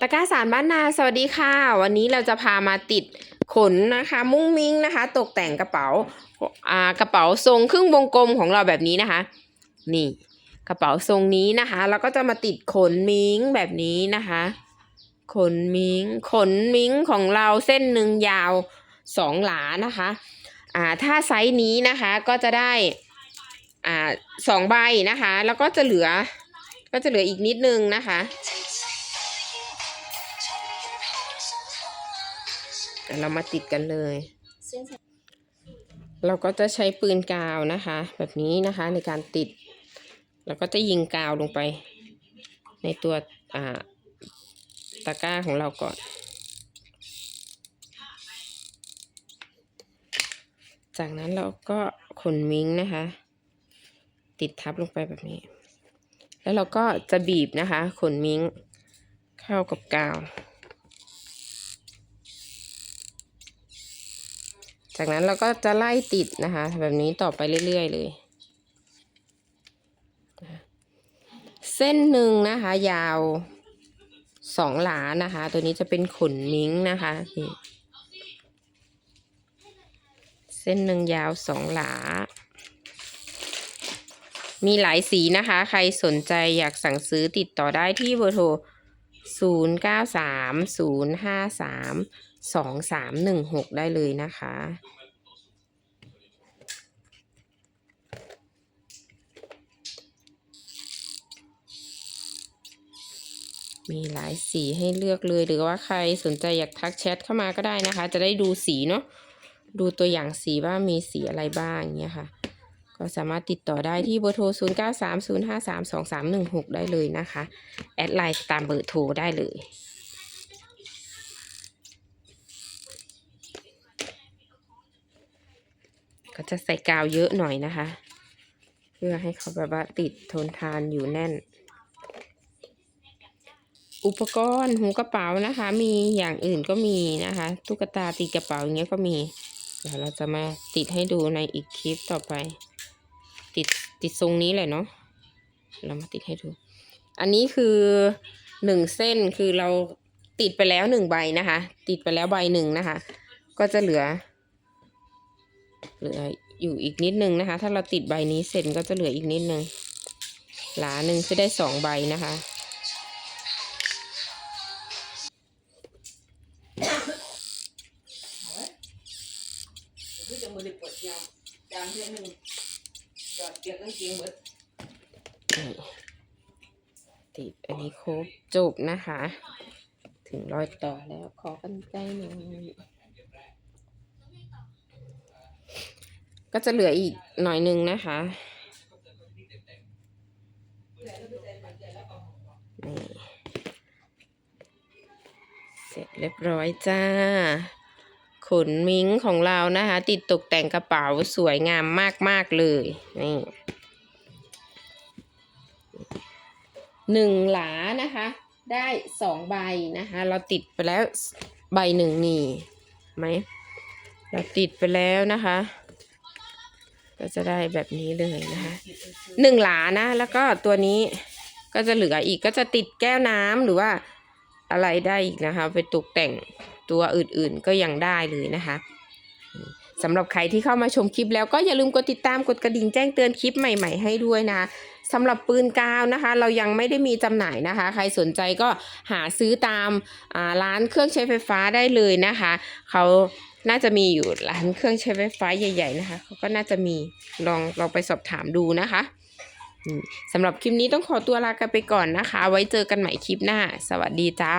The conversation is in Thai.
ตะกร้าสารบ้านนาสวัสดีค่ะ วันนี้เราจะพามาติดขนนะคะ มุ้งมิ้งนะคะ ตกแต่งกระเป๋าอ่ากระเป๋าทรงครึ่งวงกลมของเราแบบนี้นะคะ นี่ กระเป๋าทรงนี้นะคะเราก็จะมาติดขนมิ้งแบบนี้นะคะ ขนมิ้งขนมิ้งของเราเส้นหนึ่งยาวสองหลานะคะอ่าถ้าไซส์นี้นะคะก็จะได้อ่าสองใบนะคะ แล้วก็จะเหลือ ก็จะเหลืออีกนิดนึงนะคะ เดี๋ยวเรามาติดกันเลย เราก็จะใช้ปืนกาวนะคะ แบบนี้นะคะในการติดแล้วก็จะยิงกาวลงไป ในตัวตะกร้าของเราก่อน จากนั้นเราก็ขนมิ้งนะคะ ติดทับลงไปแบบนี้ แล้วเราก็จะบีบนะคะ ขนมิ้งเข้ากับกาว จากนั้นเราก็จะไล่ติดนะคะ แบบนี้ต่อไปเรื่อยๆเลย เส้นหนึ่งนะคะ ยาวสองหลานะคะ ตัวนี้จะเป็นขนมิ้งนะคะนี่เส้นหนึ่งยาวสองหลา มีหลายสีนะคะ ใครสนใจอยากสั่งซื้อติดต่อได้ที่เบอร์โทร 0 9 3 0 5 3 2 3 1 6ได้เลยนะคะ มีหลายสีให้เลือกเลยหรือว่าใครสนใจอยากทักแชทเข้ามาก็ได้นะคะ จะได้ดูสีเนาะดูตัวอย่างสีว่ามีสีอะไรบ้างเงี้ยค่ะ ก็สามารถติดต่อได้ที่เบอร์โทร 0 9 3 0 5 3 2 3 1 6 ได้เลยนะคะ แอดไลน์ตามเบอร์โทรได้เลย ก็จะใส่กาวเยอะหน่อยนะคะ เพื่อให้เขาแบบว่าติดทนทานอยู่แน่น อุปกรณ์หูกระเป๋านะคะ มีอย่างอื่นก็มีนะคะตุ๊กตาตีกระเป๋าอย่างเงี้ยก็มี เดี๋ยวเราจะมาติดให้ดูในอีกคลิปต่อไป ติดติดทรงนี้เลยเนาะเรามาติดให้ดู อันนี้คือหนึ่งเส้นคือเราติดไปแล้วหนึ่งใบนะคะ ติดไปแล้วใบหนึ่งนะคะ ก็จะเหลือ เหลืออยู่อีกนิดนึงนะคะ ถ้าเราติดใบนี้เสร็จก็จะเหลืออีกนิดนึงหลาหนึ่งจะได้สองใบนะคะคือจะติดอันนี้ครบจบนะคะ ถึงรอยต่อแล้วขอกันใกล้หน่อย ก็จะเหลืออีกหน่อยหนึงนะคะนี่เสร็จเรียบร้อยจ้า ขนมิ้งของเรานะคะ ติดตกแต่งกระเป๋าสวยงามมาก ๆ เลย นี่หนึ่งหลานะคะ ได้สองใบนะคะ เราติดไปแล้วใบหนึ่งนี่ไหมเราติดไปแล้วนะคะ ก็จะได้แบบนี้เลยนะคะหนึ่งหลานะ แล้วก็ตัวนี้ก็จะเหลืออีกก็จะติดแก้วน้ำหรือว่าอะไรได้อีกนะคะ ไปตกแต่งตัวอื่นๆก็ยังได้เลยนะคะ สำหรับใครที่เข้ามาชมคลิปแล้วก็อย่าลืมกดติดตามกดกระดิ่งแจ้งเตือนคลิปใหม่ ๆ ให้ด้วยนะสำหรับปืนกาวนะคะ เรายังไม่ได้มีจำหน่ายนะคะ ใครสนใจก็หาซื้อตามาร้านเครื่องใช้ไฟฟ้าได้เลยนะคะเขาน่าจะมีอยู่ร้านเครื่องใช้ไฟฟ้าใหญ่ ๆ นะคะเขาก็น่าจะมีลองลองไปสอบถามดูนะคะสำหรับคลิปนี้ต้องขอตัวลากันไปก่อนนะคะ ไว้เจอกันใหม่คลิปหน้า สวัสดีจ้า